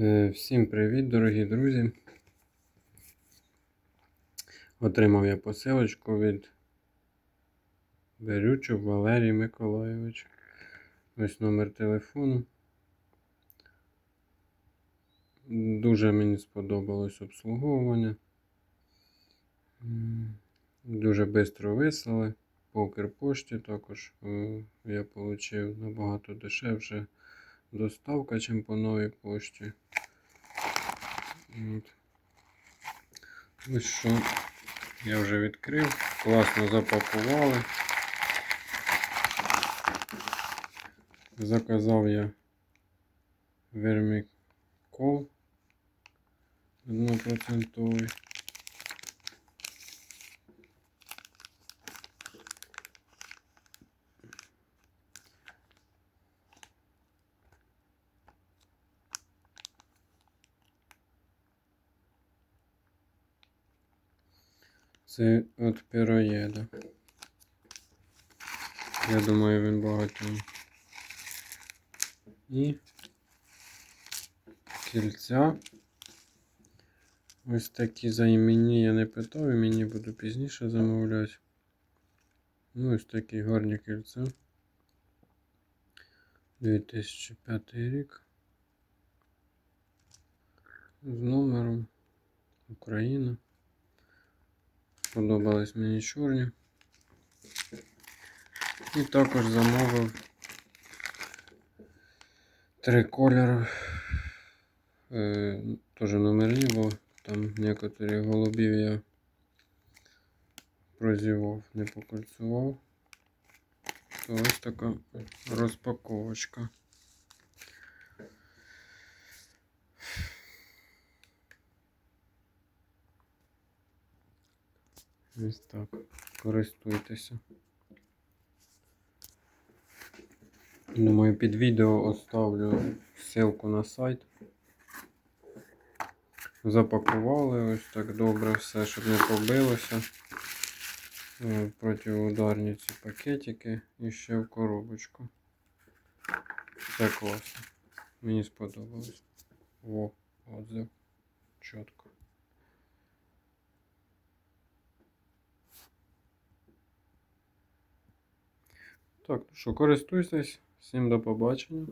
Е, Всім привіт, дорогі друзі. Отримав я посилочку від Берючу Валерій Миколайович. Ось номер телефону. Дуже мені сподобалось обслуговування. Дуже швидко вислали. По Укрпошті також е, я отримав набагато дешевше доставка, ніж по новій пошті. От. Ось що я вже відкрив, класно запакували. Заказав я вермікол 1%. Це від піроєда. Я думаю, він багатий. І кільця. Ось такі за імені я не питав, мені буду пізніше замовляти. Ну, ось такі гарні кільця. 2005 рік. З номером Україна. Сподобались мені чорні. І також замовив три кольори. Е, Теж номерні, бо там некоторі голубів я прозівав, не покольцював. То ось така розпаковочка. Ось так. Користуйтеся. Думаю, під відео оставлю ссылку на сайт. Запакували ось так добре все, щоб не побилося. Е, Протиударні ці пакетики і ще в коробочку. Це класно. Мені сподобалось. Во, отзив. Чітко. Так, ну що, користуйтесь. Всім до побачення.